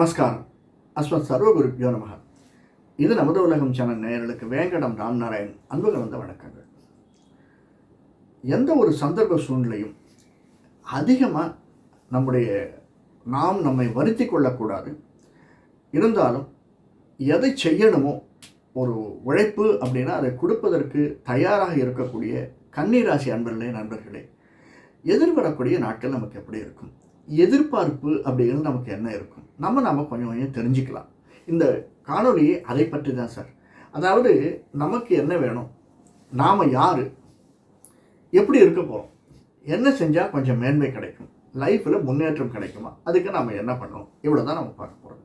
நமஸ்காரம். அஸ்மத் சர்வகுருப்பியோ நமக இது நமது உலகம் சேனல் நேயர்களுக்கு வேங்கடம் ராம்நாராயண் அன்பு கலந்த வணக்கங்கள். எந்த ஒரு சந்தர்ப்ப சூழ்நிலையும் அதிகமாக நம்முடைய நாம் நம்மை வருத்தி கொள்ளக்கூடாது. இருந்தாலும் எதை செய்யணுமோ ஒரு உழைப்பு அப்படின்னா அதை கொடுப்பதற்கு தயாராக இருக்கக்கூடிய கன்னிராசி அன்பர்களே நண்பர்களே எதிர்வரக்கூடிய நாட்கள் நமக்கு எப்படி இருக்கும்? எதிர்பார்ப்பு அப்படிங்கிறது நமக்கு என்ன இருக்கும்? நம்ம நம்ம கொஞ்சம் கொஞ்சம் தெரிஞ்சுக்கலாம். இந்த காணொளி அதை பற்றி தான் சார். அதாவது நமக்கு என்ன வேணும்? நாம் யார்? எப்படி இருக்க போகிறோம் என்ன செஞ்சால் கொஞ்சம் மேன்மை கிடைக்கும்? லைஃப்பில் முன்னேற்றம் கிடைக்குமா? அதுக்கு நம்ம என்ன பண்ணணும்? இவ்வளோ தான் நம்ம பார்க்க போகிறோம்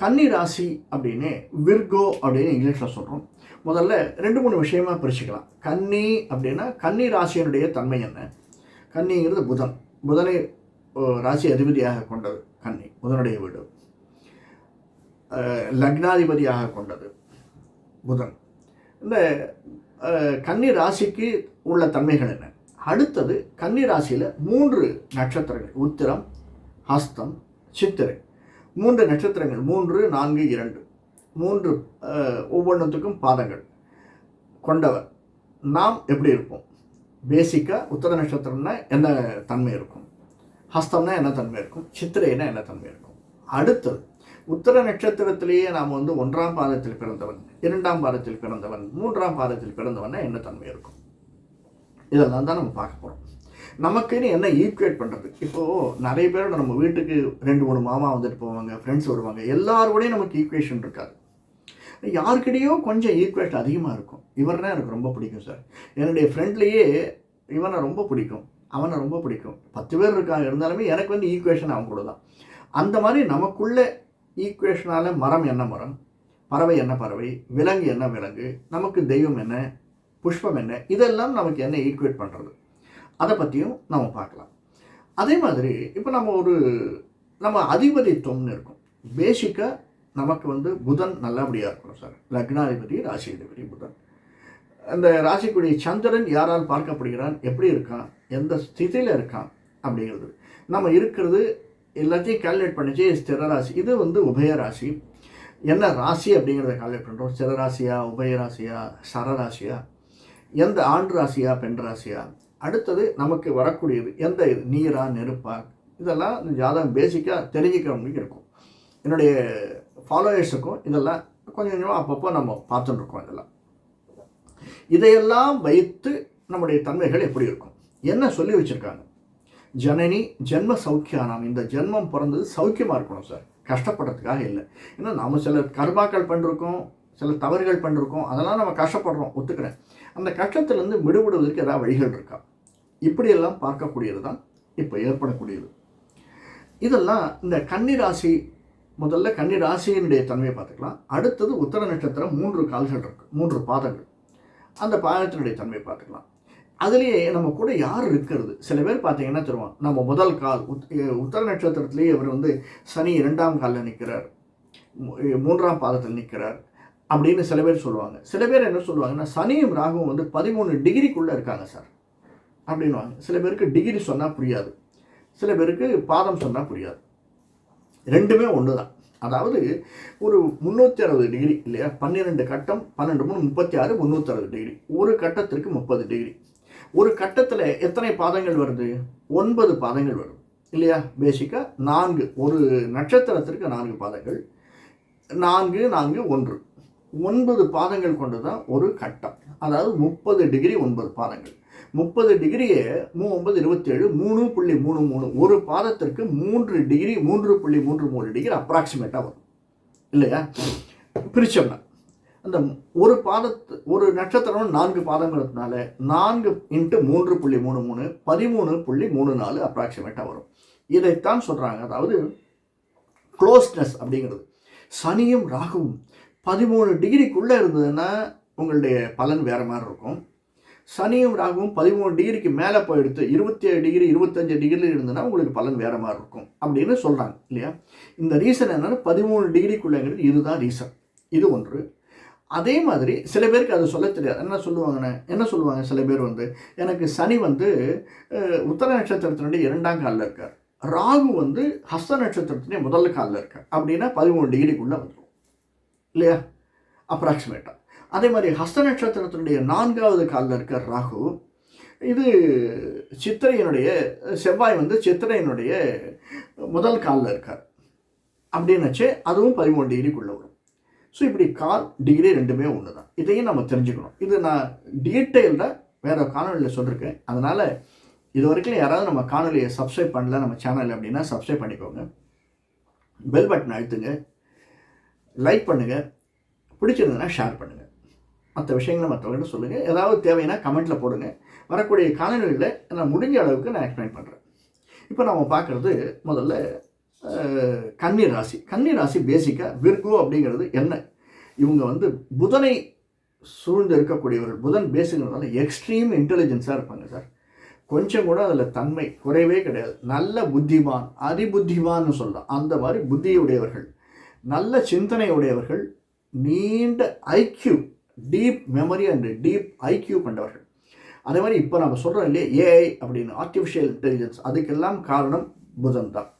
கன்னி ராசி அப்படின்னு விர்கோ அப்படின்னு இங்கிலீஷில் சொல்கிறோம் முதல்ல ரெண்டு மூணு விஷயமா பிரிச்சுக்கலாம். கன்னி அப்படின்னா கன்னி ராசியினுடைய தன்மை என்ன? கன்னிங்கிறது புதன். புதனை ராசி அதிபதியாக கொண்டது கன்னி புதனுடைய வீடு. லக்னாதிபதியாக கொண்டது புதன். இந்த கன்னி ராசிக்கு உள்ள தன்மைகள் என்ன? அடுத்தது கன்னி ராசியில் மூன்று நட்சத்திரங்கள் உத்திரம் ஹஸ்தம் சித்திரை. மூன்று நட்சத்திரங்கள் மூன்று நான்கு இரண்டு. மூன்று அஹ், ஒவ்வொன்றுத்துக்கும் பாதங்கள் கொண்டவர். நாம் எப்படி இருப்போம்? பேசிக்காக உத்தர நட்சத்திரம்னா என்ன தன்மை இருக்கும்? ஹஸ்தம்னா என்ன தன்மை இருக்கும்? சித்திரைனா என்ன தன்மை இருக்கும்? அடுத்தது உத்தர நட்சத்திரத்திலேயே நாம் வந்து ஒன்றாம் பாதத்தில் பிறந்தவன் இரண்டாம் பாதத்தில் பிறந்தவன் மூன்றாம் பாதத்தில் பிறந்தவன்னா என்ன தன்மை இருக்கும்? இதெல்லாம் தான் நம்ம பார்க்க போகிறோம் நமக்குன்னு என்ன ஈக்குவேட் பண்ணுறது இப்போது நிறைய பேரோட நம்ம வீட்டுக்கு ரெண்டு மூணு மாமா வந்துட்டு போவாங்க ஃப்ரெண்ட்ஸ் வருவாங்க எல்லாரோடையும் நமக்கு ஈக்குவேஷன் இருக்காது. யாருக்கிட்டேயோ கொஞ்சம் ஈக்குவேட் அதிகமாக இருக்கும். இவர்னா எனக்கு ரொம்ப பிடிக்கும் சார் என்னுடைய ஃப்ரெண்ட்லேயே இவனை ரொம்ப பிடிக்கும். அவனை ரொம்ப பிடிக்கும். பத்து பேர் இருக்காங்க இருந்தாலுமே எனக்கு வந்து ஈக்குவேஷன் அவன் கூட தான். அந்த மாதிரி நமக்குள்ள ஈக்குவேஷனால மரம் என்ன மரம்? பறவை என்ன பறவை? விலங்கு என்ன விலங்கு? நமக்கு தெய்வம் என்ன? புஷ்பம் என்ன? இதெல்லாம் நமக்கு என்ன ஈக்குவேட் பண்ணுறது அதை பற்றியும் நம்ம பார்க்கலாம். அதே மாதிரி இப்போ நம்ம ஒரு நம்ம அதிபதித்துவம்னு இருக்கும். பேசிக்காக நமக்கு வந்து புதன் நல்லபடியாக இருக்கணும் சார் லக்னாதிபதி ராசி அதிபதி புதன். அந்த ராசிக்குடி சந்திரன் யாரால் பார்க்கப்படுகிறான்? எப்படி இருக்கான்? எந்த ஸ்திதியில் இருக்கான்? அப்படிங்கிறது. நம்ம இருக்கிறது எல்லாத்தையும் கால்குலேட் பண்ணிச்சு ஸ்திர ராசி. இது வந்து உபய ராசி. என்ன ராசி அப்படிங்கிறத கால்குலேட் பண்ணுறோம் ஸ்திர ராசியா உபய ராசியா சரராசியா எந்த ஆண் ராசியா பெண் ராசியா? அடுத்தது நமக்கு வரக்கூடியது எந்த இது? நீரா நெருப்பா? இதெல்லாம் ஜாதகம் பேசிக்காக தெரிஞ்சுக்கிறவங்களுக்கு இருக்கும். என்னுடைய ஃபாலோயர்ஸுக்கும் இதெல்லாம் கொஞ்சம் கொஞ்சமாக அப்பப்போ நம்ம பார்த்துட்டுருக்கோம் இதெல்லாம். இதையெல்லாம் வைத்து நம்முடைய தன்மைகள் எப்படி இருக்கும்? என்ன சொல்லி வச்சுருக்காங்க? ஜனனி ஜென்ம சௌக்கியானாம். இந்த ஜென்மம் பிறந்தது சௌக்கியமாக இருக்கணும் சார். கஷ்டப்படுறதுக்காக இல்லை. ஏன்னா நாம் சில கர்மாக்கள் பண்ணிருக்கோம் சில தவறுகள் பண்ணிருக்கோம் அதெல்லாம் நம்ம கஷ்டப்படுறோம் ஒத்துக்கிறேன். அந்த கஷ்டத்துலேருந்து விடுபடுவதற்கு ஏதாவது வழிகள் இருக்கா? இப்படியெல்லாம் பார்க்கக்கூடியது தான் இப்போ ஏற்படக்கூடியது. இதெல்லாம் இந்த கன்னிராசி முதல்ல கன்னிராசியினுடைய தன்மையை பார்த்துக்கலாம். அடுத்தது உத்தர நட்சத்திரம் மூன்று கால்கள் இருக்குது மூன்று பாதங்கள். அந்த பாதத்தினுடைய தன்மையை பார்த்துக்கலாம். அதுலேயே நம்ம கூட யார் இருக்கிறது? சில பேர் பார்த்தீங்கன்னா தெரியும்? நம்ம முதல் கால் உத் உத்தர நட்சத்திரத்திலேயே இவர் வந்து சனி இரண்டாம் காலில் நிற்கிறார் மூன்றாம் பாதத்தில் நிற்கிறார் அப்படின்னு சில பேர் சொல்லுவாங்க. சில பேர் என்ன சொல்லுவாங்கன்னா சனியும் ராகுவும் வந்து பதிமூணு டிகிரிக்குள்ளே இருக்காங்க சார் அப்படின்வாங்க சில பேருக்கு டிகிரி சொன்னால் புரியாது. சில பேருக்கு பாதம் சொன்னால் புரியாது. ரெண்டுமே ஒன்று தான் அதாவது ஒரு முந்நூற்றி அறுபது டிகிரி இல்லையா? பன்னிரெண்டு கட்டம் பன்னெண்டு மூணு முப்பத்தி ஆறு முந்நூற்றி அறுபது டிகிரி ஒரு கட்டத்திற்கு முப்பது டிகிரி ஒரு கட்டத்தில் எத்தனை பாதங்கள் வருது? ஒன்பது பாதங்கள் வரும் இல்லையா? பேசிக்காக நான்கு. ஒரு நட்சத்திரத்திற்கு நான்கு பாதங்கள். நான்கு நான்கு ஒன்று. ஒன்பது பாதங்கள் கொண்டு தான் ஒரு கட்டம். அதாவது முப்பது டிகிரி ஒன்பது பாதங்கள். முப்பது டிகிரியே மூ ஒன்பது இருபத்தேழு மூணு புள்ளி மூணு மூணு. ஒரு பாதத்திற்கு மூன்று டிகிரி மூன்று புள்ளி மூன்று மூணு டிகிரி அப்ராக்சிமேட்டாக வரும். இல்லையா? பிரிச்சோம்னா அந்த ஒரு பாதத்து ஒரு நட்சத்திரம் நான்கு பாதங்கிறதுனால நான்கு இன்ட்டு மூன்று புள்ளி மூணு மூணு பதிமூணு புள்ளி மூணு நாலு அப்ராக்சிமேட்டாக வரும். இதைத்தான் சொல்கிறாங்க அதாவது க்ளோஸ்னஸ் அப்படிங்கிறது. சனியும் ராகுவும் பதிமூணு டிகிரிக்குள்ளே இருந்ததுன்னா உங்களுடைய பலன் வேறு மாதிரி இருக்கும். சனியும் ராகுவும் பதிமூணு டிகிரிக்கு மேலே போயிடுத்து இருபத்தி ஏழு டிகிரி இருபத்தஞ்சு டிகிரியில் இருந்ததுன்னா உங்களுக்கு பலன் வேறு மாதிரி இருக்கும் அப்படின்னு சொல்கிறாங்க இல்லையா? இந்த ரீசன் என்னென்னா பதிமூணு டிகிரிக்குள்ளேங்கிறது இதுதான் ரீசன் இது ஒன்று. அதே மாதிரி சில பேருக்கு அது சொல்ல தெரியாது. என்ன சொல்லுவாங்கன்னு? என்ன சொல்லுவாங்க சில பேர் வந்து? எனக்கு சனி வந்து உத்தர நட்சத்திரத்தினுடைய இரண்டாம் காலில் இருக்கார். ராகு வந்து ஹஸ்த நட்சத்திரத்தினுடைய முதல் காலில் இருக்கார். அப்படின்னா பதிமூணு டிகிரிக்குள்ளே வந்துடும் இல்லையா? அப்ராக்சிமேட்டாக அதே மாதிரி ஹஸ்த நட்சத்திரத்தினுடைய நான்காவது காலில் இருக்கிற ராகு இது சித்திரையினுடைய செவ்வாய் வந்து சித்திரையினுடைய முதல் காலில் இருக்கார். அப்படின்னுச்சு அதுவும் பதிமூணு டிகிரிக்குள்ளே வரும். ஸோ இப்படி கால் டிகிரி ரெண்டுமே ஒன்று தான் இதையும் நம்ம தெரிஞ்சுக்கணும். இது நான் டீட்டெயில்டாக வேறு காணொலியில் சொல்லியிருக்கேன் அதனால் இது வரைக்கும் யாராவது நம்ம காணொலியை சப்ஸ்கிரைப் பண்ணல நம்ம சேனல் அப்படின்னா சப்ஸ்கிரைப் பண்ணிக்கோங்க. பெல் பட்டன் அழுத்துங்க. லைக் பண்ணுங்கள் பிடிச்சிருந்ததுன்னா ஷேர் பண்ணுங்கள் மற்ற விஷயங்களை மற்றவங்கள்ட்ட சொல்லுங்கள் ஏதாவது தேவைன்னா கமெண்ட்டில் போடுங்க. வரக்கூடிய காலநிலையில் நான் முடிஞ்ச அளவுக்கு நான் எக்ஸ்பிளைன் பண்ணுறேன் இப்போ நம்ம பார்க்குறது முதல்ல கன்னி ராசி. கன்னி ராசி பேசிக்காக விர்கோ அப்படிங்கிறது என்ன? இவங்க வந்து புதனை சூழ்ந்து இருக்கக்கூடியவர்கள். புதன் பேசுங்கிறதால எக்ஸ்ட்ரீம் இன்டெலிஜென்ஸாக இருப்பாங்க சார். கொஞ்சம் கூட அதில் தன்மை குறைவே கிடையாது. நல்ல புத்திமான் அதிபுத்திமான்னு சொல்லலாம். அந்த மாதிரி புத்தியுடையவர்கள். நல்ல சிந்தனை உடையவர்கள் நீண்ட IQ deep memory and deep IQ கொண்டவர்கள். அதே மாதிரி இப்போ நம்ம சொல்கிறோம் இல்லையா ஏஐ அப்படின்னு ஆர்டிஃபிஷியல் இன்டெலிஜென்ஸ் அதுக்கெல்லாம் காரணம் புதன் தான்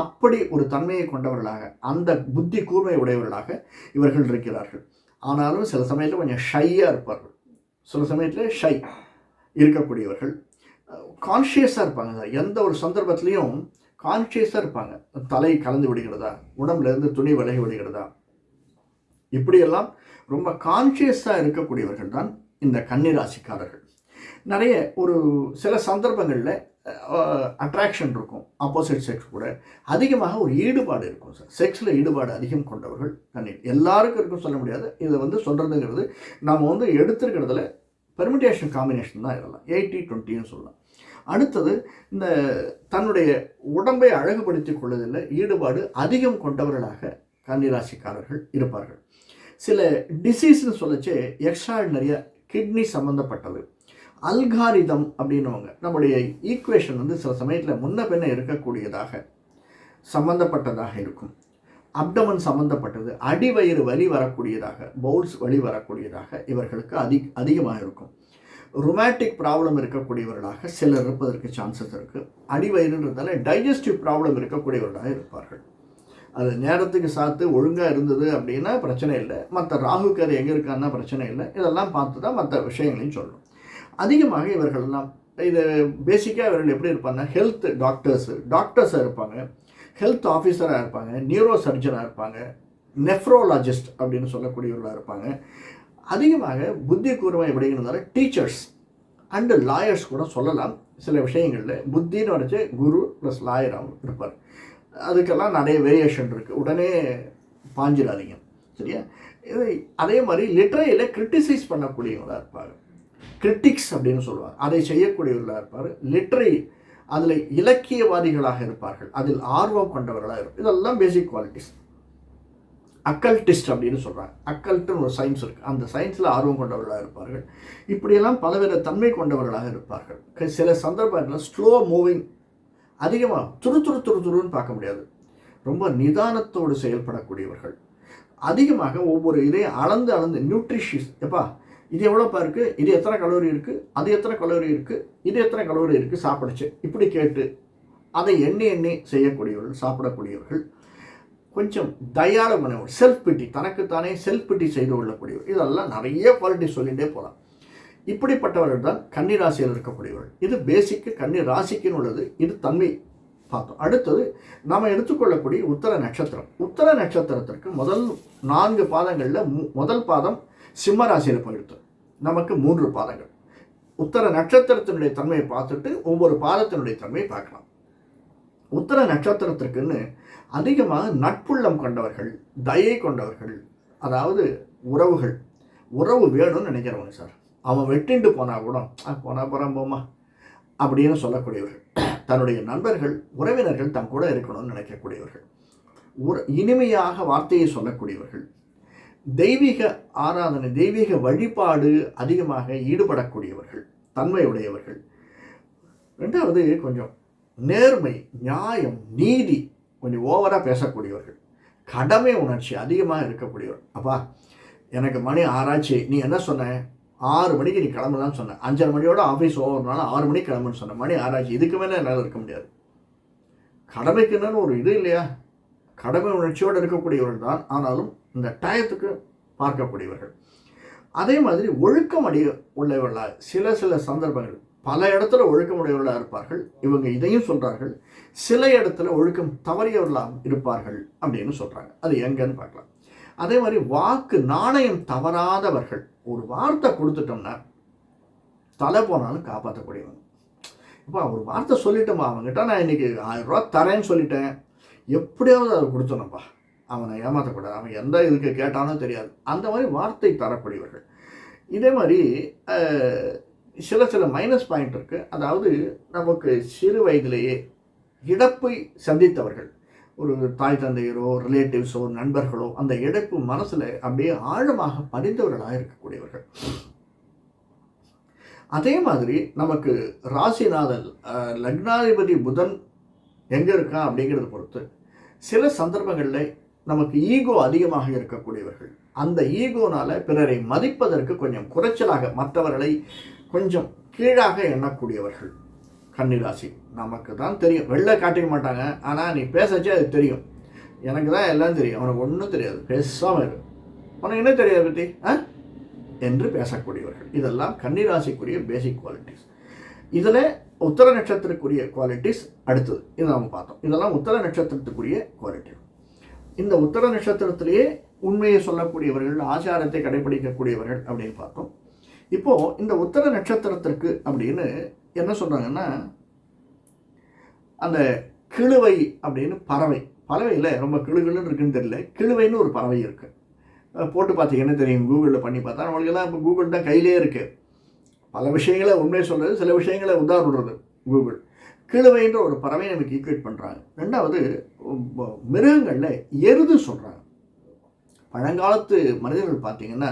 அப்படி ஒரு தன்மையை கொண்டவர்களாக அந்த புத்தி கூர்மை உடையவர்களாக இவர்கள் இருக்கிறார்கள். ஆனாலும் சில சமயத்தில் கொஞ்சம் ஷையாக இருப்பார்கள். சில சமயத்தில் ஷை இருக்கக்கூடியவர்கள். கான்ஷியஸாக இருப்பாங்க. எந்த ஒரு சந்தர்ப்பத்துலேயும் கான்ஷியஸாக இருப்பாங்க. தலை கலந்து விடுகிறதா? உடம்புலேருந்து துணி விலகி விடுகிறதா? இப்படியெல்லாம் ரொம்ப கான்ஷியஸாக இருக்கக்கூடியவர்கள் தான் இந்த கன்னிராசிக்காரர்கள். நிறைய ஒரு சில சந்தர்ப்பங்களில் அட்ராக்ஷன் இருக்கும் ஆப்போசிட் செக்ஸ் கூட. அதிகமாக ஒரு ஈடுபாடு இருக்கும் சார் செக்ஸில் ஈடுபாடு அதிகம் கொண்டவர்கள் கண்ணீர் எல்லாருக்கும் இருக்கும் சொல்ல முடியாது. இதை வந்து சொல்கிறதுங்கிறது நம்ம வந்து எடுத்துருக்கிறதுல பெர்மிட்டேஷன் காம்பினேஷன் தான் இதெல்லாம். எயிட்டி டுவெண்ட்டின்னு சொல்லலாம். அடுத்தது இந்த தன்னுடைய உடம்பை அழகுபடுத்திக் கொள்வதில் ஈடுபாடு அதிகம் கொண்டவர்களாக கன்னிராசிக்காரர்கள் இருப்பார்கள். சில டிசீஸ்னு சொல்லிச்சு எக்ஸ்ட்ராடினரிய கிட்னி சம்மந்தப்பட்டது அல்காரிதம் அப்படின்னுவாங்க. நம்முடைய ஈக்குவேஷன் வந்து சில சமயத்தில் முன்ன பின்ன இருக்கக்கூடியதாக சம்மந்தப்பட்டதாக இருக்கும். அப்டமன் சம்மந்தப்பட்டது அடிவயிறு வலி வரக்கூடியதாக பவுல்ஸ் வலி வரக்கூடியதாக இவர்களுக்கு அதி அதிகமாக இருக்கும். ரொமாட்டிக் ப்ராப்ளம் இருக்கக்கூடியவர்களாக சிலர் இருப்பதற்கு சான்சஸ் இருக்குது அடிவயிறுன்றதால டைஜஸ்டிவ் ப்ராப்ளம் இருக்கக்கூடியவர்களாக இருப்பார்கள். அது நேரத்துக்கு சாத்து ஒழுங்காக இருந்தது அப்படின்னா பிரச்சனை இல்லை. மற்ற ராகுக்கு அது எங்கே இருக்கான்னா பிரச்சனை இல்லை. இதெல்லாம் பார்த்து தான் மற்ற விஷயங்களையும் சொல்லணும் அதிகமாக இவர்கள்லாம் இது பேசிக்காக இவர்கள் எப்படி இருப்பாங்கன்னா ஹெல்த் டாக்டர்ஸு டாக்டர்ஸாக இருப்பாங்க. ஹெல்த் ஆஃபீஸராக இருப்பாங்க. நியூரோ சர்ஜனாக இருப்பாங்க. நெஃப்ரோலாஜிஸ்ட் அப்படின்னு சொல்லக்கூடியவர்களாக இருப்பாங்க. அதிகமாக புத்தி கூர்மை எப்படிங்கிறதால டீச்சர்ஸ் அண்டு லாயர்ஸ் கூட சொல்லலாம். சில விஷயங்களில் புத்தின்னு வரைச்சு குரு ப்ளஸ் லாயராகவும் இருப்பார். அதுக்கெல்லாம் நிறைய வேரியேஷன் இருக்குது உடனே பாஞ்சிடாதீங்க. சரியா? இது அதே மாதிரி லிட்ரரியில் கிரிட்டிசைஸ் பண்ணக்கூடியவங்களாக இருப்பார். கிரிட்டிக்ஸ் அப்படின்னு சொல்லுவாங்க. அதை செய்யக்கூடியவர்களாக இருப்பார். லிட்ரரி அதில் இலக்கியவாதிகளாக இருப்பார்கள். அதில் ஆர்வம் கொண்டவர்களாக இருக்கும் இதெல்லாம் பேசிக் குவாலிட்டிஸ் அக்கல்டிஸ்ட் அப்படின்னு சொல்கிறாங்க அக்கல்ட்டுன்னு ஒரு சயின்ஸ் இருக்குது அந்த சயின்ஸில் ஆர்வம் கொண்டவர்களாக இருப்பார்கள். இப்படியெல்லாம் பலவித தன்மை கொண்டவர்களாக இருப்பார்கள். சில சந்தர்ப்பங்களில் ஸ்லோ மூவிங் அதிகமாக துரு துரு துரு துருன்னு பார்க்க முடியாது. ரொம்ப நிதானத்தோடு செயல்படக்கூடியவர்கள். அதிகமாக ஒவ்வொரு இதையும் அளந்து அளந்து நியூட்ரிஷியஸ் எப்பா இது எவ்வளோப்பா இருக்குது இது எத்தனை கலோரி இருக்குது அது எத்தனை கலோரி இருக்குது இது எத்தனை கலோரி இருக்குது சாப்பிடுச்சு. இப்படி கேட்டு அதை எண்ணி எண்ணி செய்யக்கூடியவர்கள் சாப்பிடக்கூடியவர்கள் கொஞ்சம் தயாரமான குணம் செல்ஃப் பிட்டி தனக்குத்தானே செல்ஃப் பிட்டி செய்து கொள்ளக்கூடியவர். இதெல்லாம் நிறைய குவாலிட்டி சொல்லிகிட்டே போகலாம். இப்படிப்பட்டவர்கள் தான் கன்னி ராசியில் இருக்கக்கூடியவர்கள். இது பேசிக்கு கன்னி ராசிக்குன்னு உள்ளது. இது தன்மை பார்த்தோம். அடுத்தது நாம் எடுத்துக்கொள்ளக்கூடிய உத்தர நட்சத்திரம். உத்தர நட்சத்திரத்திற்கு முதல் நான்கு பாதங்களில் மு- முதல் பாதம் சிம்ம ராசியில் போயிடுத்து நமக்கு மூன்று பாதங்கள். உத்தர நட்சத்திரத்தினுடைய தன்மையை பார்த்துட்டு ஒவ்வொரு பாதத்தினுடைய தன்மையை பார்க்கலாம். உத்தர நட்சத்திரத்திற்குன்னு அதிகமாக நட்புள்ளம் கொண்டவர்கள் தயை கொண்டவர்கள் அதாவது உறவுகள். உறவு வேணும்னு நினைக்கிறவங்க சார். அவன் வெட்டிண்டு போனால் கூட போனால் போகிறான் போமா அப்படின்னு சொல்லக்கூடியவர்கள். தன்னுடைய நண்பர்கள் உறவினர்கள் தம் கூட இருக்கணும்னு நினைக்கக்கூடியவர்கள். உற இனிமையாக வார்த்தையை சொல்லக்கூடியவர்கள். தெய்வீக ஆராதனை தெய்வீக வழிபாடு அதிகமாக ஈடுபடக்கூடியவர்கள் தன்மையுடையவர்கள். ரெண்டாவது கொஞ்சம் நேர்மை நியாயம் நீதி கொஞ்சம் ஓவராக பேசக்கூடியவர்கள். கடமை உணர்ச்சி அதிகமாக இருக்கக்கூடியவர். அப்பா எனக்கு மணி ஆராய்ச்சி நீ என்ன சொன்ன? ஆறு மணிக்கு நீ கிளம்பலான்னு சொன்னேன் அஞ்சரை மணியோட ஆஃபீஸ் ஓவர்னால ஆறு மணிக்கு கிளம்புன்னு சொன்ன. மணி ஆறாச்சு. இதுக்கு மேலே என்னால் இருக்க முடியாது. கடமைக்குன்னு ஒரு இது இல்லையா? கடமை உணர்ச்சியோடு இருக்கக்கூடியவர்கள் தான் ஆனாலும் இந்த டயத்துக்கு பார்க்கக்கூடியவர்கள். அதே மாதிரி ஒழுக்கம் அடைய உள்ளவர்களாக சில சில சந்தர்ப்பங்கள் பல இடத்துல ஒழுக்கம் உடையவர்களாக இருப்பார்கள். இவங்க இதையும் சொல்கிறார்கள் சில இடத்துல ஒழுக்கம் தவறியவர்களாக இருப்பார்கள் அப்படின்னு சொல்கிறாங்க அது எங்கன்னு பார்க்கலாம். அதே மாதிரி வாக்கு நாணயம் தவறாதவர்கள். ஒரு வார்த்தை கொடுத்துட்டோம்னா தலை போனாலும் காப்பாற்றக்கூடியவங்க இப்போ ஒரு வார்த்தை சொல்லிட்டோமா? அவங்ககிட்ட நான் இன்றைக்கி ஆயிரம் ரூபா தரேன்னு சொல்லிட்டேன். எப்படியாவது அதை கொடுத்தனப்பா அவனை ஏமாற்றக்கூடாது அவன் எந்த இதுக்கு கேட்டானோ தெரியாது. அந்த மாதிரி வார்த்தை தரக்கூடியவர்கள். இதே மாதிரி சில சில மைனஸ் பாயிண்ட் இருக்குது அதாவது நமக்கு சிறு வயதிலேயே இழப்பை சந்தித்தவர்கள். ஒரு தாய் தந்தையரோ ரிலேட்டிவ்ஸோ நண்பர்களோ அந்த இழப்பு மனசில் அப்படியே ஆழமாக பதிந்தவர்களாக இருக்கக்கூடியவர்கள். அதே மாதிரி நமக்கு ராசிநாதன் லக்னாதிபதி புதன் எங்கே இருக்கா அப்படிங்கிறத பொறுத்து சில சந்தர்ப்பங்களில் நமக்கு ஈகோ அதிகமாக இருக்கக்கூடியவர்கள். அந்த ஈகோனால் பிறரை மதிப்பதற்கு கொஞ்சம் குறைச்சலாக மற்றவர்களை கொஞ்சம் கீழாக எண்ணக்கூடியவர்கள். கன்னிராசி. நமக்கு தான் தெரியும். வெளில காட்டிக்க மாட்டாங்க. ஆனால் நீ பேசச்சே அது தெரியும். எனக்கு தான் எல்லாம் தெரியும். அவனுக்கு ஒன்றும் தெரியாது. பேசாமல் இரு. உனக்கு என்ன தெரியாது பற்றி ஆ? என்று பேசக்கூடியவர்கள். இதெல்லாம் கன்னிராசிக்குரிய பேசிக் குவாலிட்டிஸ் இதில் உத்தர நட்சத்திரக்குரிய குவாலிட்டிஸ் அடுத்தது. இதை நம்ம பார்த்தோம். இதெல்லாம் உத்தர நட்சத்திரத்துக்குரிய குவாலிட்டி இந்த உத்தர நட்சத்திரத்திலேயே உண்மையை சொல்லக்கூடியவர்கள் ஆச்சாரத்தை கடைபிடிக்கக்கூடியவர்கள் அப்படின்னு பார்த்தோம். இப்போது இந்த உத்தர நட்சத்திரத்திற்கு அப்படின்னு என்ன சொல்கிறாங்கன்னா அந்த கிழுவை அப்படின்னு பறவை. பறவையில் ரொம்ப கிளுகிளுன்னு இருக்குன்னு தெரியல. கிழுவைன்னு ஒரு பறவை இருக்குது போட்டு பார்த்தீங்கன்னா தெரியும். கூகுளில் பண்ணி பார்த்தா நம்மளுக்கெல்லாம் இப்போ கூகுள் தான் கையிலே இருக்குது பல விஷயங்களை உண்மை சொல்கிறது சில விஷயங்களை உதாரணது கூகுள் கிழுவைன்ற ஒரு பறவை நமக்கு ஈக்குவேட் பண்ணுறாங்க ரெண்டாவது மிருகங்களில் எருது சொல்கிறாங்க பழங்காலத்து மனிதர்கள் பார்த்திங்கன்னா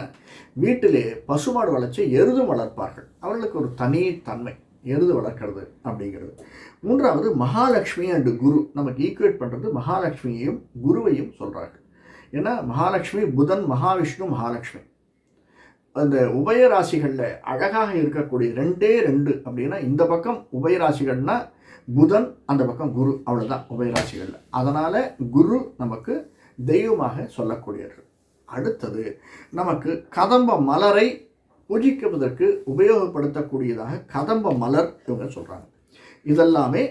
வீட்டிலே பசுமாடு வளர்ச்சி எருதும் வளர்ப்பார்கள். அவர்களுக்கு ஒரு தனி தன்மை. எருது வளர்க்கறது அப்படிங்கிறது. மூன்றாவது மகாலட்சுமி அண்டு குரு. நமக்கு ஈக்குவேட் பண்ணுறது மகாலட்சுமியையும் குருவையும் சொல்கிறாங்க ஏன்னா மகாலட்சுமி புதன் மகாவிஷ்ணு மகாலட்சுமி. அந்த உபயராசிகளில் அழகாக இருக்கக்கூடிய ரெண்டே ரெண்டு அப்படின்னா இந்த பக்கம் உபயராசிகள்னா புதன் அந்த பக்கம் குரு. அவ்வளோதான் உபயராசிகளில் அதனால் குரு நமக்கு தெய்வமாக சொல்லக்கூடியது அடுத்தது நமக்கு கதம்ப மலரை பூஜிக்குவதற்கு உபயோகப்படுத்தக்கூடியதாக கதம்ப மலர் இவங்க சொல்கிறாங்க இதெல்லாமே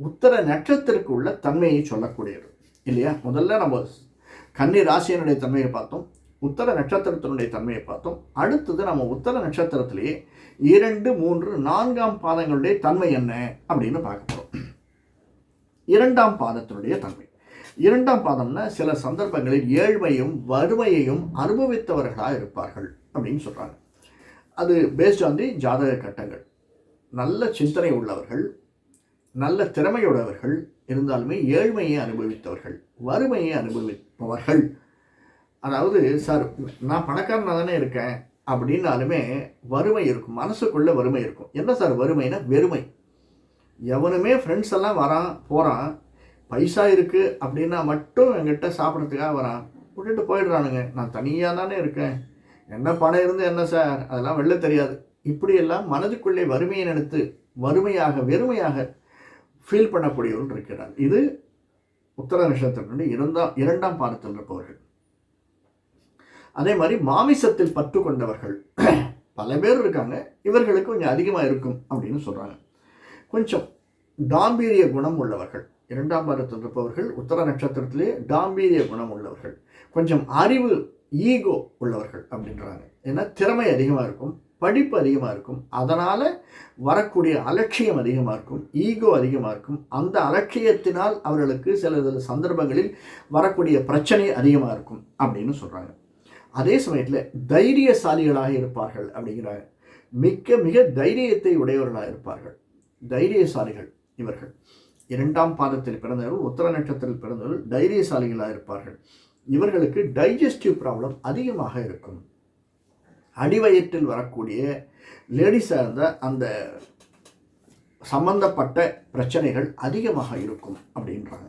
உத்தர நட்சத்திற்கு உள்ள தன்மையை சொல்லக்கூடியது. இல்லையா? முதல்ல நம்ம கன்னி ராசியினுடைய தன்மையை பார்த்தோம். உத்தர நட்சத்திரத்தினுடைய தன்மையை பார்த்தோம். அடுத்தது நம்ம உத்தர நட்சத்திரத்திலேயே இரண்டு மூன்று நான்காம் பாதங்களுடைய தன்மை என்ன அப்படின்னு பார்க்க போகிறோம் இரண்டாம் பாதத்தினுடைய தன்மை. இரண்டாம் பாதம்னா சில சந்தர்ப்பங்களில் ஏழ்மையும் வறுமையையும் அனுபவித்தவர்களாக இருப்பார்கள். அப்படின்னு சொல்கிறாங்க அது பேஸ்ட் ஆன் தி ஜாதக கட்டங்கள். நல்ல சிந்தனை உள்ளவர்கள் நல்ல திறமையுள்ளவர்கள் இருந்தாலுமே ஏழ்மையை அனுபவித்தவர்கள் வறுமையை அனுபவிப்பவர்கள். அதாவது சார் நான் பணக்காரனாக தானே இருக்கேன் அப்படின்னாலுமே வறுமை இருக்கும். மனசுக்குள்ளே வறுமை இருக்கும். என்ன சார் வறுமைனா வெறுமை. எவனுமே ஃப்ரெண்ட்ஸ் எல்லாம் வரான் போகிறான் பைசா இருக்குது அப்படின்னா மட்டும் என்கிட்ட சாப்பிட்றதுக்காக வரான். விட்டுட்டு போயிடுறானுங்க. நான் தனியாக தானே இருக்கேன். என்ன பணம் இருந்து என்ன சார்? அதெல்லாம் வெளில தெரியாது. இப்படியெல்லாம் மனதுக்குள்ளே வறுமையை நினைத்து வறுமையாக வெறுமையாக ஃபீல் பண்ணக்கூடியவர்கள் இருக்கிறார். இது உத்தர நட்சத்திரத்தினுடைய இரண்டாம் இரண்டாம் பாதத்தில் இருப்பவர்கள். அதே மாதிரி மாமிசத்தில் பற்று கொண்டவர்கள். பல பேர் இருக்காங்க. இவர்களுக்கு கொஞ்சம் அதிகமாக இருக்கும் அப்படின்னு சொல்கிறாங்க கொஞ்சம் டாம்பீரிய குணம் உள்ளவர்கள். இரண்டாம் பாதத்தில் இருப்பவர்கள் உத்தர நட்சத்திரத்திலே டாம்பீரிய குணம் உள்ளவர்கள். கொஞ்சம் அறிவு ஈகோ உள்ளவர்கள் அப்படின்றாங்க. ஏன்னா திறமை அதிகமாக இருக்கும் படிப்பு அதிகமாக இருக்கும் அதனால் வரக்கூடிய அலட்சியம் அதிகமாக இருக்கும் ஈகோ அதிகமாக இருக்கும். அந்த அலட்சியத்தினால் அவர்களுக்கு சில சில சந்தர்ப்பங்களில் வரக்கூடிய பிரச்சனை அதிகமாக இருக்கும் அப்படின்னு சொல்கிறாங்க அதே சமயத்தில் தைரியசாலிகளாக இருப்பார்கள் அப்படிங்கிறாங்க. மிக்க மிக தைரியத்தை உடையவர்களாக இருப்பார்கள். தைரியசாலிகள் இவர்கள். இரண்டாம் பாதத்தில் பிறந்தவர்கள் உத்தர நட்சத்திரத்தில் பிறந்தவர்கள் தைரியசாலிகளாக இருப்பார்கள். இவர்களுக்கு டைஜஸ்டிவ் ப்ராப்ளம் அதிகமாக இருக்கும். அடிவயற்றில் வரக்கூடிய லேடிஸாக இருந்த அந்த சம்பந்தப்பட்ட பிரச்சனைகள் அதிகமாக இருக்கும் அப்படின்றாங்க.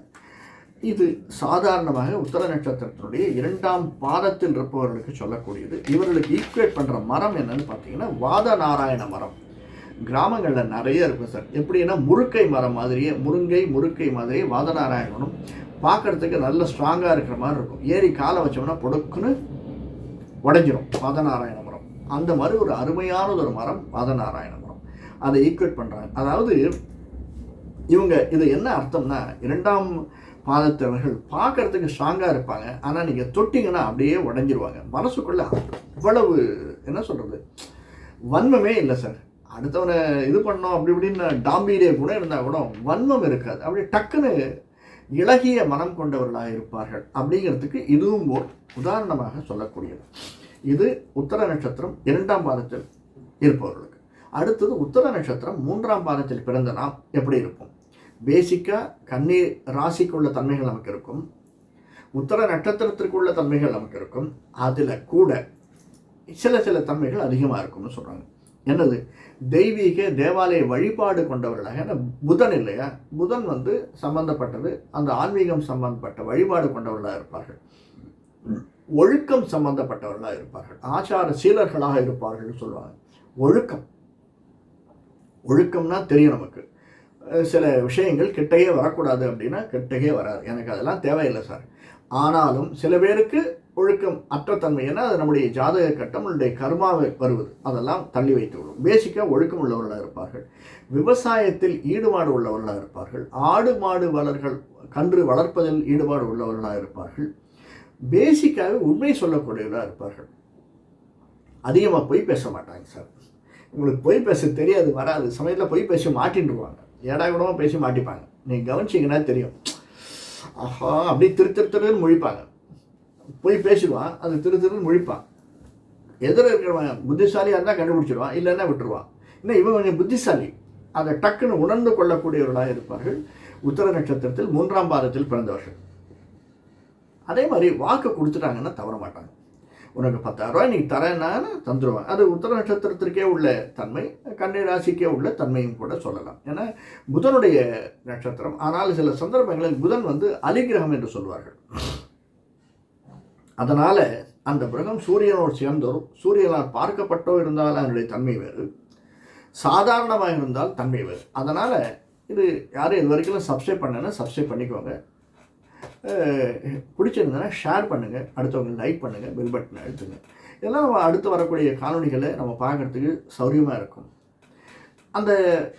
இது சாதாரணமாக உத்தர நட்சத்திரத்தினுடைய இரண்டாம் பாதத்தில் இருப்பவர்களுக்கு சொல்லக்கூடியது. இவர்களுக்கு ஈக்குவேட் பண்ணுற மரம் என்னன்னு பார்த்தீங்கன்னா வாத நாராயண மரம். கிராமங்களில் நிறைய இருக்கும் சார். எப்படின்னா முருக்கை மரம் மாதிரியே முருங்கை முருக்கை மாதிரியே வாதநாராயணனும் பார்க்கறதுக்கு நல்ல ஸ்ட்ராங்காக இருக்கிற மாதிரி இருக்கும். ஏறி காலை வச்சோம்னா பொடுக்குன்னு உடஞ்சிரும் வாதநாராயண மரம். அந்த மாதிரி ஒரு அருமையானது ஒரு மரம் வாதநாராயண மரம். அதை ஈக்குவேட் பண்ணுறாங்க அதாவது இவங்க இது என்ன அர்த்தம்னா இரண்டாம் பாதத்தவர்கள் பார்க்கறதுக்கு ஸ்ட்ராங்காக இருப்பாங்க. ஆனால் நீங்கள் தொட்டிங்கன்னா அப்படியே உடஞ்சிருவாங்க. மனசுக்குள்ளே அவ்வளவு என்ன சொல்கிறது வன்மமே இல்லை சார். அடுத்தவனை இது பண்ணோம் அப்படி இப்படின்னு டாம்பீரிய கூட இருந்தால் கூட வன்மம் இருக்காது. அப்படி டக்குன்னு இலகிய மனம் கொண்டவர்களாக இருப்பார்கள் அப்படிங்கிறதுக்கு இதுவும் ஓர் உதாரணமாக சொல்லக்கூடியது. இது உத்தர நட்சத்திரம் இரண்டாம் பாதத்தில் இருப்பவர்களுக்கு. அடுத்தது உத்தர நட்சத்திரம் மூன்றாம் பாதத்தில் பிறந்த நாம் எப்படி இருப்போம்? பேசிக்காக கண்ணீர் ராசிக்குள்ள தன்மைகள் நமக்கு இருக்கும். உத்தர நட்சத்திரத்திற்குள்ள தன்மைகள் நமக்கு இருக்கும். அதில் கூட சில சில தன்மைகள் அதிகமாக இருக்கும்னு சொல்கிறாங்க என்னது? தெய்வீக தேவாலய வழிபாடு கொண்டவர்களாக ஏன்னா புதன் இல்லையா? புதன் வந்து சம்பந்தப்பட்டது அந்த ஆன்மீகம் சம்பந்தப்பட்ட வழிபாடு கொண்டவர்களாக இருப்பார்கள். ஒழுக்கம் சம்பந்தப்பட்டவர்களாக இருப்பார்கள். ஆச்சார சீலர்களாக இருப்பார்கள் சொல்லுவாங்க. ஒழுக்கம். ஒழுக்கம்னா தெரியும் நமக்கு. சில விஷயங்கள் கிட்டையே வரக்கூடாது அப்படின்னா கிட்டையே வராது. எனக்கு அதெல்லாம் தேவையில்லை சார். ஆனாலும் சில பேருக்கு ஒழுக்கம் அற்ற தன்மை ஏன்னா அது நம்முடைய ஜாதக கட்டம் நம்முடைய கர்மாவை வருவது. அதெல்லாம் தள்ளி வைத்து விடும். பேசிக்காக ஒழுக்கம் உள்ளவர்களாக இருப்பார்கள். விவசாயத்தில் ஈடுபாடு உள்ளவர்களாக இருப்பார்கள். ஆடு மாடு வளர்கள் கன்று வளர்ப்பதில் ஈடுபாடு உள்ளவர்களாக இருப்பார்கள். பேசிக்காகவே உண்மை சொல்லக்கூடியவர்களாக இருப்பார்கள். அதிகமாக பொய் பேச மாட்டாங்க சார். உங்களுக்கு பொய் பேச தெரியாது வராது. சமயத்தில் பொய் பேசி மாட்டின்டுவாங்க ஏடா கூடமாக பேசி மாட்டிப்பாங்க. நீங்கள் கவனிச்சிங்கன்னா தெரியும். ஆஹா அப்படி திரு திரு திருன்னு முழிப்பாங்க. போய் பேசிடுவான் அது திரு திருன்னு முழிப்பான் எதிர இருக்கிறவன் புத்திசாலியாக இருந்தால் கண்டுபிடிச்சிடுவான் இல்லைன்னா விட்டுருவான் இன்னும் இவன் கொஞ்சம் புத்திசாலி. அதை டக்குன்னு உணர்ந்து கொள்ளக்கூடியவர்களாக இருப்பார்கள். உத்தர நட்சத்திரத்தில் மூன்றாம் பாதத்தில் பிறந்தவர்கள். அதே மாதிரி வாக்கு கொடுத்துட்டாங்கன்னா தவற மாட்டாங்க. உனக்கு பத்தாயிரம் ரூபாய் நீ தரேன்னா தந்துடுவாங்க அது உத்தர நட்சத்திரத்திற்கே உள்ள தன்மை கன்னி ராசிக்கே உள்ள தன்மையும் கூட சொல்லலாம். ஏன்னா புதனுடைய நட்சத்திரம் ஆனால் சில சந்தர்ப்பங்களில் புதன் வந்து அலிகிரகம் என்று சொல்வார்கள். அதனால் அந்த கிரகம் சூரியனோடு சேர்ந்தோரும் சூரியனால் பார்க்கப்பட்டோ இருந்தால் அதனுடைய தன்மை வேறு சாதாரணமாக இருந்தால் தன்மை வேறு. அதனால் இது யாரும் இது வரைக்கும் சப்ஸ்கிரைப் பண்ணனா சப்ஸ்கிரைப் பண்ணிக்கோங்க. பிடிச்சிருந்தனா ஷேர் பண்ணுங்கள் அடுத்தவங்க லைக் பண்ணுங்கள் பெல் பட்டனை அழுத்துங்க. இதெல்லாம் நம்ம அடுத்து வரக்கூடிய காணொலிகளை நம்ம பார்க்குறதுக்கு சௌரியமாக இருக்கும். அந்த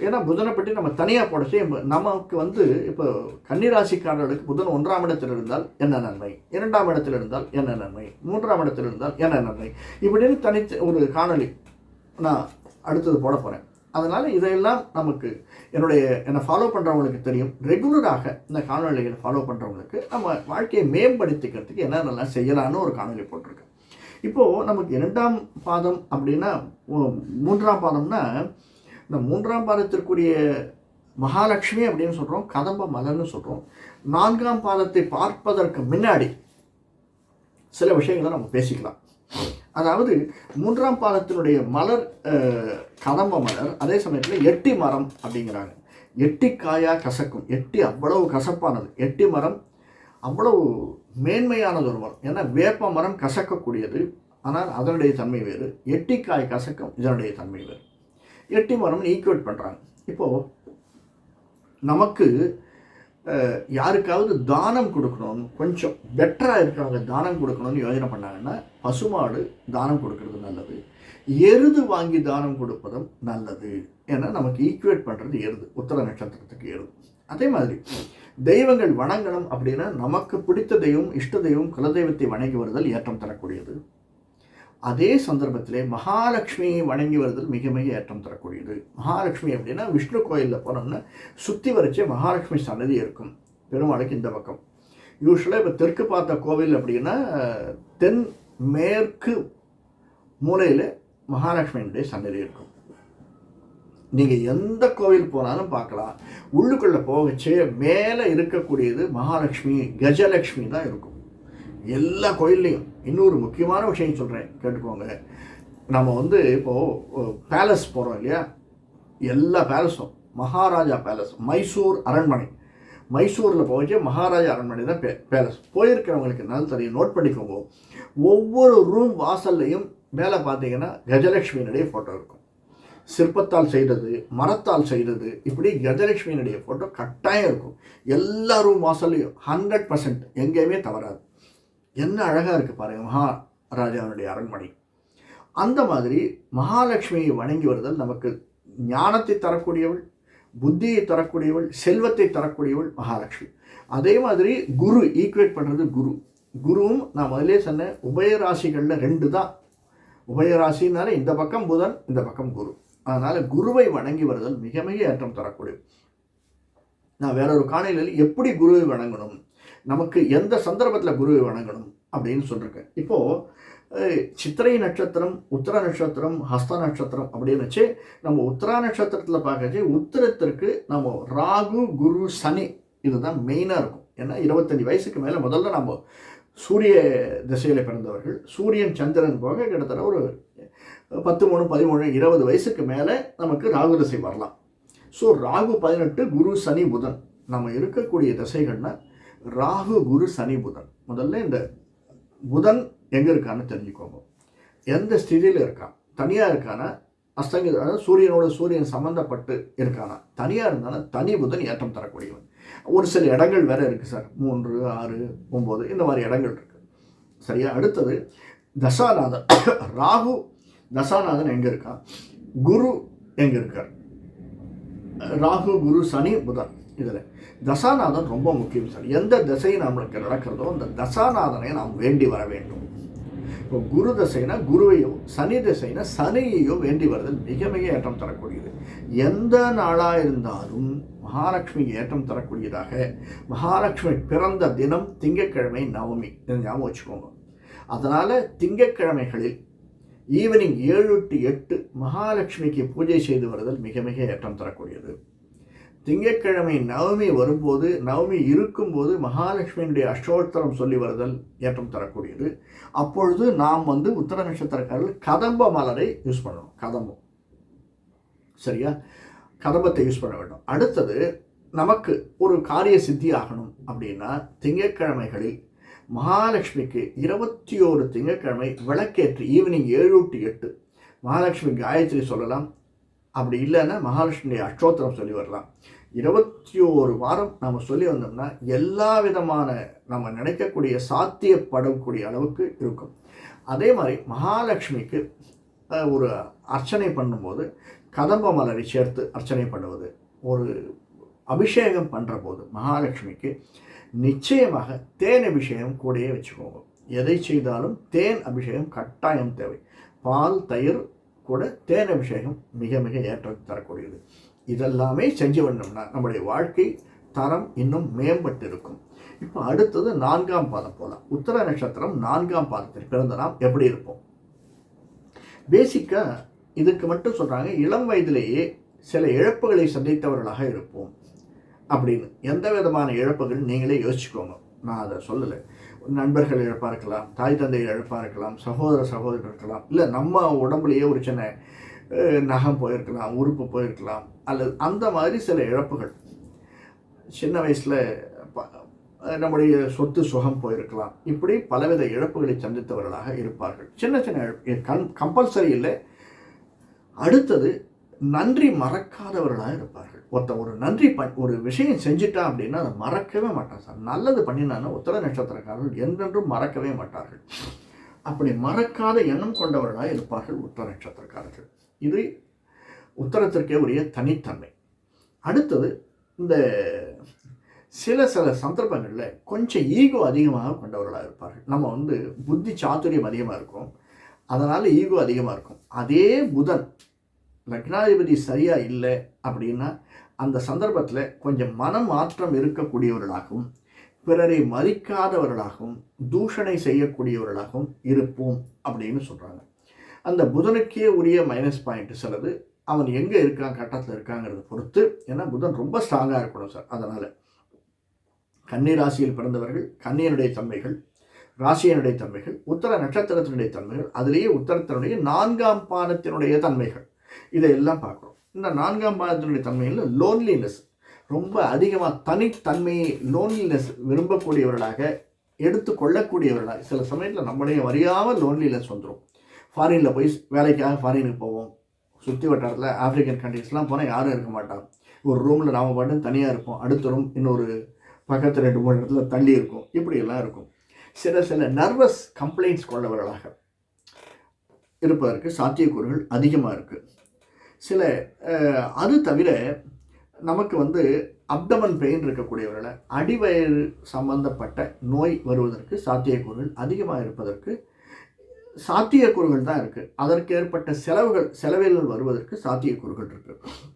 ஏன்னா புதனை பற்றி நம்ம தனியாக போடச்சு நமக்கு வந்து இப்போ கன்னிராசிக்காரர்களுக்கு புதன் ஒன்றாம் இடத்தில் இருந்தால் என்ன நன்மை? இரண்டாம் இடத்தில் இருந்தால் என்ன நன்மை? மூன்றாம் இடத்தில் இருந்தால் என்ன நன்மை? இப்படின்னு தனித்து ஒரு காணொளி நான் அடுத்தது போட போகிறேன் அதனால் இதையெல்லாம் நமக்கு என்னுடைய என்னை ஃபாலோ பண்ணுறவங்களுக்கு தெரியும். ரெகுலராக இந்த காணொலிகளை ஃபாலோ பண்ணுறவங்களுக்கு நம்ம வாழ்க்கையை மேம்படுத்திக்கிறதுக்கு என்னென்னலாம் செய்யலான்னு ஒரு காணொலி போட்டிருக்கேன். இப்போது நமக்கு இரண்டாம் பாதம் அப்படின்னா மூன்றாம் பாதம்னா இந்த மூன்றாம் பாதத்திற்குரிய மகாலட்சுமி அப்படின்னு சொல்கிறோம் கதம்ப மலர்னு சொல்கிறோம் நான்காம் பாதத்தை பார்ப்பதற்கு முன்னாடி சில விஷயங்களை நம்ம பேசிக்கலாம். அதாவது மூன்றாம் பாதத்தினுடைய மலர் கதம்ப மலர் அதே சமயத்தில் எட்டி மரம் அப்படிங்கிறாங்க. எட்டி காயாக கசக்கும் எட்டி அவ்வளவு கசப்பானது. எட்டி மரம் அவ்வளவு மேன்மையானது ஒரு மரம். ஏன்னா வேப்ப மரம் கசக்கக்கூடியது ஆனால் அதனுடைய தன்மை வேறு. எட்டிக்காய் கசக்கும் இதனுடைய தன்மை வேறு. எட்டி மரம்னு ஈக்குவேட் பண்ணுறாங்க இப்போது நமக்கு யாருக்காவது தானம் கொடுக்கணும்னு கொஞ்சம் பெட்டராக இருக்கிறவங்க தானம் கொடுக்கணும்னு யோஜனை பண்ணாங்கன்னா பசுமாடு தானம் கொடுக்கறது நல்லது. எருது வாங்கி தானம் கொடுப்பதும் நல்லது. ஏன்னா நமக்கு ஈக்குவேட் பண்ணுறது எருது உத்தர நட்சத்திரத்துக்கு எருது. அதே மாதிரி தெய்வங்கள் வணங்கணும் அப்படின்னா நமக்கு பிடித்த தெய்வம் இஷ்ட தெய்வம் குலதெய்வத்தை வணங்கி வருதல் ஏற்றம் தரக்கூடியது. அதே சந்தர்ப்பத்திலே மகாலட்சுமியை வணங்கி வருதல் மிக மிக ஏற்றம் தரக்கூடியது. மகாலட்சுமி அப்படின்னா விஷ்ணு கோயிலில் போனோம்னா சுற்றி வரைச்சே மகாலட்சுமி சன்னதி இருக்கும். பெருமாளுக்கு இந்த பக்கம். யூஸ்வலாக இப்போ தெற்கு பார்த்த கோவில் அப்படின்னா தென் மேற்கு மூலையில் மகாலட்சுமியினுடைய சன்னதி இருக்கும். நீங்கள் எந்த கோவில் போனாலும் பார்க்கலாம். உள்ளுக்குள்ளே போகச்சே மேலே இருக்கக்கூடியது மகாலட்சுமி கஜலட்சுமி தான் இருக்கும். எல்லா கோயில்லையும். இன்னொரு முக்கியமான விஷயம் சொல்கிறேன் கேட்டுக்கோங்க. நம்ம வந்து இப்போது பேலஸ் போகிறோம் இல்லையா? எல்லா பேலஸும் மகாராஜா பேலஸ் மைசூர் அரண்மனை. மைசூரில் போச்சு மகாராஜா அரண்மனை தான் பே பேலஸ் போயிருக்கிறவங்களுக்கு நல்ல தெரியும் நோட் பண்ணிக்கோங்க. ஒவ்வொரு ரூம் வாசல்லையும் மேலே பார்த்தீங்கன்னா கஜலட்சுமியினுடைய ஃபோட்டோ இருக்கும். சிற்பத்தால் செய்கிறது மரத்தால் செய்கிறது இப்படி கஜலட்சுமியினுடைய ஃபோட்டோ கட்டாயம் இருக்கும். எல்லா ரூம் வாசல்லையும் ஹண்ட்ரட் பர்சன்ட் எங்கேயுமே தவறாது. என்ன அழகாக இருக்குது பாருங்க மகாராஜாவினுடைய அரண்மனை. அந்த மாதிரி மகாலட்சுமியை வணங்கி வருதல் நமக்கு ஞானத்தை தரக்கூடியவள் புத்தியை தரக்கூடியவள் செல்வத்தை தரக்கூடியவள் மகாலட்சுமி. அதே மாதிரி குரு ஈக்குவேட் பண்ணுறது குரு. குருவும் நான் முதலே சொன்னேன் உபயராசிகளில் ரெண்டு தான். உபயராசினால இந்த பக்கம் புதன் இந்த பக்கம் குரு. அதனால் குருவை வணங்கி வருதல் மிக மிக ஏற்றம் தரக்கூடியது. நான் வேறொரு காணொலியில் எப்படி குருவை வணங்கணும்? நமக்கு எந்த சந்தர்ப்பத்தில் குருவை வணங்கணும் அப்படின்னு சொல்லியிருக்கேன் இப்போது சித்திரை நட்சத்திரம் உத்திர நட்சத்திரம் ஹஸ்த நட்சத்திரம் அப்படின்னு வச்சு நம்ம உத்தரா நட்சத்திரத்தில் பார்க்கச்சு உத்தரத்திற்கு நம்ம ராகு குரு சனி இதுதான் மெயினாக இருக்கும். ஏன்னா இருபத்தஞ்சி வயசுக்கு மேலே முதல்ல நம்ம சூரிய திசையில் பிறந்தவர்கள் சூரியன் சந்திரன் போக கிட்டத்தட்ட ஒரு பத்து மூணு பதிமூணு இருபது வயசுக்கு மேலே நமக்கு ராகு திசை வரலாம். ஸோ ராகு பதினெட்டு குரு சனி புதன் நம்ம இருக்கக்கூடிய திசைகள்னால் ராகு குரு சனி புதன். முதல்ல இந்த புதன் எங்கே இருக்கான்னு தெரிஞ்சுக்கோங்க. எந்த ஸ்திதியில் இருக்கான்? தனியாக இருக்கானா? அஸ்தங்க அதாவது சூரியனோட சூரியன் சம்மந்தப்பட்டு இருக்கானா? தனியாக இருந்தாலும் தனி புதன் ஏற்றம் தரக்கூடியவன். ஒரு சில இடங்கள் வேற இருக்குது சார். மூன்று ஆறு ஒம்பது இந்த மாதிரி இடங்கள் இருக்குது சரியா? அடுத்தது தசாநாதன். ராகு தசாநாதன் எங்கே இருக்கான்? குரு எங்கே இருக்கார்? ராகு குரு சனி புதன். இதில். தசாநாதன் ரொம்ப முக்கியம் சார். எந்த திசை நம்மளுக்கு நடக்கிறதோ அந்த தசாநாதனை நாம் வேண்டி வர வேண்டும். இப்போ குரு தசைனா குருவையோ சனி திசைனா சனியையோ வேண்டி வருதல் மிக மிக ஏற்றம் தரக்கூடியது. எந்த நாளாக இருந்தாலும் மகாலட்சுமி ஏற்றம் தரக்கூடியதாக மகாலட்சுமி பிறந்த தினம் திங்கட்கிழமை நவமி. ஞாபகம் வச்சுக்கோங்க. அதனால் திங்கட்கிழமைகளில் ஈவினிங் ஏழு டு எட்டு மகாலட்சுமிக்கு பூஜை செய்து வருதல் மிக மிக ஏற்றம் தரக்கூடியது. திங்கட்கிழமை நவமி வரும்போது நவமி இருக்கும்போது மகாலட்சுமியினுடைய அஷ்டோத்தரம் சொல்லி வருதல் ஏற்றம் தரக்கூடியது. அப்பொழுது நாம் வந்து உத்தர நட்சத்திரக்காரர்கள் கதம்ப மலரை யூஸ் பண்ணணும் கதம்பம் சரியா? கதம்பத்தை யூஸ் பண்ண வேண்டும். அடுத்தது நமக்கு ஒரு காரிய சித்தி ஆகணும் அப்படின்னா திங்கட்கிழமைகளில் மகாலட்சுமிக்கு இருபத்தி ஓரு திங்கட்கிழமை விளக்கேற்று ஈவினிங் ஏழு டு எட்டு. மகாலட்சுமி காயத்ரி சொல்லலாம். அப்படி இல்லைன்னா மகாலட்சுமியுடைய அஷ்டோத்திரம் சொல்லி வரலாம். இருபத்தி ஓரு வாரம் நம்ம சொல்லி வந்தோம்னா எல்லா விதமான நம்ம நினைக்கக்கூடிய சாத்தியப்படக்கூடிய அளவுக்கு இருக்கும். அதே மாதிரி மகாலட்சுமிக்கு ஒரு அர்ச்சனை பண்ணும்போது கதம்ப மலரை சேர்த்து அர்ச்சனை பண்ணுவது ஒரு அபிஷேகம் பண்ணுற போது மகாலட்சுமிக்கு நிச்சயமாக தேன் அபிஷேகம் கூடயே வச்சுக்கோங்க. எதை செய்தாலும் தேன் அபிஷேகம் கட்டாயம் தேவை. பால் தயிர் கூட தேன் அபிஷேகம் மிக மிக ஏற்றம் தரக்கூடியது. இதெல்லாமே செஞ்சு வந்தோம்னா நம்முடைய வாழ்க்கை தரம் இன்னும் மேம்பட்டு இருக்கும் இப்போ அடுத்தது நான்காம் பாதம் போகலாம் உத்தர நட்சத்திரம் நான்காம் பாதத்தில் பிறந்த நாம் எப்படி இருப்போம்? பேசிக்காக இதுக்கு மட்டும் சொல்கிறாங்க இளம் வயதிலேயே சில இழப்புகளை சந்தித்தவர்களாக இருப்போம் அப்படின்னு. எந்த விதமான இழப்புகள்? நீங்களே யோசிச்சுக்கோங்க. நான் அதை சொல்லலை. நண்பர்கள் இழப்பாக இருக்கலாம் தாய் தந்தை இழப்பாக இருக்கலாம் சகோதர சகோதரர் இருக்கலாம் இல்லை நம்ம உடம்புலையே ஒரு சின்ன நகம் போயிருக்கலாம் உறுப்பு போயிருக்கலாம் அல்லது அந்த மாதிரி சில இழப்புகள். சின்ன வயசில் நம்முடைய சொத்து சுகம் போயிருக்கலாம். இப்படி பலவித இழப்புகளை சந்தித்தவர்களாக இருப்பார்கள். சின்ன சின்ன கண் கம்பல்சரி இல்லை. அடுத்தது நன்றி மறக்காதவர்களாக இருப்பார்கள். ஒருத்தன் ஒரு நன்றி பண் ஒரு விஷயம் செஞ்சுட்டான் அப்படின்னா அதை மறக்கவே மாட்டான் சார். நல்லது பண்ணினான்னா உத்தர நட்சத்திரக்காரர்கள் என்றென்றும் மறக்கவே மாட்டார்கள். அப்படி மறக்காத எண்ணம் கொண்டவர்களாக இருப்பார்கள் உத்தர நட்சத்திரக்காரர்கள். இது உத்தரத்திற்கே உரிய தனித்தன்மை. அடுத்தது இந்த சில சில சந்தர்ப்பங்களில் கொஞ்சம் ஈகோ அதிகமாக கொண்டவர்களாக இருப்பார்கள். நம்ம வந்து புத்தி சாத்துரியம் அதிகமாக இருக்கும். அதனால் ஈகோ அதிகமாக இருக்கும். அதே புதன் லக்னாதிபதி சரியாக இல்லை அப்படின்னா அந்த சந்தர்ப்பத்தில் கொஞ்சம் மனம் மாற்றம் இருக்கக்கூடியவர்களாகவும் பிறரை மதிக்காதவர்களாகவும் தூஷணை செய்யக்கூடியவர்களாகவும் இருப்போம் அப்படின்னு சொல்கிறாங்க அந்த புதனுக்கே உரிய மைனஸ் பாயிண்ட் சிலது அவன் எங்கே இருக்கான் கட்டத்தில் இருக்காங்கிறத பொறுத்து ஏன்னா புதன் ரொம்ப ஸ்ட்ராங்காக இருக்கணும் சார் அதனால் கன்னி ராசியில் பிறந்தவர்கள் கன்னியனுடைய தன்மைகள் ராசியனுடைய தன்மைகள் உத்தர நட்சத்திரத்தினுடைய தன்மைகள் அதிலேயே உத்தரத்தினுடைய நான்காம் பாதத்தினுடைய தன்மைகள். இதையெல்லாம் பார்க்குறோம். இந்த நான்காம் பாதத்தினுடைய தன்மையில் லோன்லினஸ் ரொம்ப அதிகமாக தனித்தன்மையை லோன்லினஸ் விரும்பக்கூடியவர்களாக எடுத்துக்கொள்ளக்கூடியவர்களாக சில சமயத்தில் நம்மளையும் அறியாமல் லோன்லினஸ் வந்துடும் ஃபாரினில் போய் வேலைக்காக ஃபாரினுக்கு போவோம். சுற்றி வட்டாரத்தில் ஆஃப்ரிக்கன் கண்ட்ரீஸ்லாம் போனால் யாரும் இருக்க மாட்டான் ஒரு ரூமில் நாம் பாட்டு தனியாக இருப்போம். அடுத்த ரூம் இன்னொரு பக்கத்து ரெண்டு மூணு இடத்துல தள்ளி இருக்கும். இப்படியெல்லாம் இருக்கும். சில சில நர்வஸ் கம்ப்ளைண்ட்ஸ் கொண்டவர்களாக இருப்பதற்கு சாத்தியக்கூறுகள் அதிகமாக இருக்குது சில அது தவிர நமக்கு வந்து அப்டமன் பெயின் இருக்கக்கூடியவர்களை அடிவயிறு சம்பந்தப்பட்ட நோய் வருவதற்கு சாத்தியக்கூறுகள் அதிகமாக இருப்பதற்கு சாத்தியக்கூறுகள் தான் இருக்குது அதற்கு ஏற்பட்ட செலவுகள் செலவினங்கள் வருவதற்கு சாத்தியக்கூறுகள் இருக்குது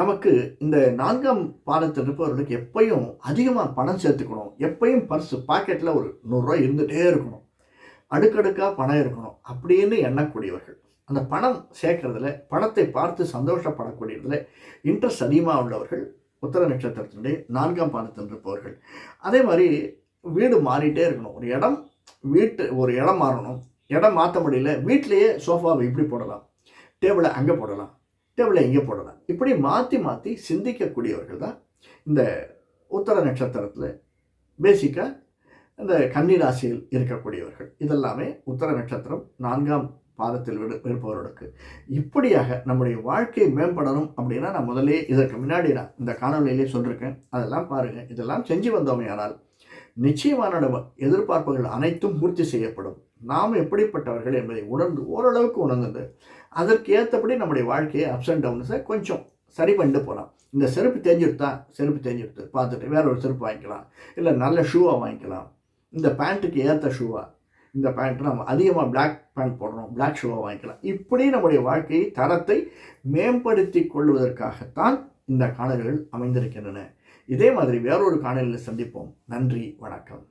நமக்கு இந்த நான்காம் பாடத்தில் இருப்பவர்களுக்கு எப்பயும் அதிகமாக பணம் சேர்த்துக்கணும். எப்பயும் பர்ஸ் பாக்கெட்டில் ஒரு நூறுரூவா இருந்துகிட்டே இருக்கணும். அடுக்கடுக்காக பணம் இருக்கணும் அப்படின்னு எண்ணக்கூடியவர்கள். அந்த பணம் சேர்க்கறதுல பணத்தை பார்த்து சந்தோஷப்படக்கூடியதில் இன்ட்ரெஸ்ட் அதிகமாக உள்ளவர்கள் உத்தர நட்சத்திரத்தினுடைய நான்காம் பாடத்தில் இருப்பவர்கள். அதே மாதிரி வீடு மாறிட்டே இருக்கணும். ஒரு இடம் வீட்டு ஒரு இடம் மாறணும். இடம் மாற்ற முடியல. வீட்டிலேயே சோஃபாவை இப்படி போடலாம். டேபிளை அங்கே போடலாம். டேபிளை இங்கே போடலாம். இப்படி மாற்றி மாற்றி சிந்திக்கக்கூடியவர்கள் தான் இந்த உத்தர நட்சத்திரத்தில் பேசிக்காக இந்த கன்னி ராசியில் இருக்கக்கூடியவர்கள். இதெல்லாமே உத்தர நட்சத்திரம் நான்காம் பாதத்தில் விடு இருப்பவர்களுக்கு. இப்படியாக நம்முடைய வாழ்க்கை மேம்படணும் அப்படின்னா நான் முதல்ல இதற்கு முன்னாடி நான் இந்த காணொலியிலே சொல்லியிருக்கேன் அதெல்லாம் பாருங்கள் இதெல்லாம் செஞ்சு வந்தோமையானால் நிச்சயமான நம்ம எதிர்பார்ப்புகள் அனைத்தும் பூர்த்தி செய்யப்படும். நாம் எப்படிப்பட்டவர்கள் என்பதை உணர்ந்து ஓரளவுக்கு உணர்ந்து அதற்கு ஏற்றபடி நம்முடைய வாழ்க்கையை அப்ஸ் அண்ட் டவுன்ஸை கொஞ்சம் சரி பண்ணிட்டு போகலாம். இந்த செருப்பு தேஞ்சிருத்தா செருப்பு தேஞ்சிருத்து பார்த்துட்டு வேற ஒரு செருப்பு வாங்கிக்கலாம். இல்லை நல்ல ஷூவாக வாங்கிக்கலாம். இந்த பேண்ட்டுக்கு ஏற்ற ஷூவாக இந்த பேண்ட் நம்ம அதிகமாக பிளாக் பேண்ட் போடுறோம் பிளாக் ஷூவாக வாங்கிக்கலாம். இப்படி நம்முடைய வாழ்க்கையை தரத்தை மேம்படுத்தி கொள்வதற்காகத்தான் இந்த காணொலிகள் அமைந்திருக்கின்றன. இதே மாதிரி வேறொரு காணொலியில் சந்திப்போம். நன்றி வணக்கம்.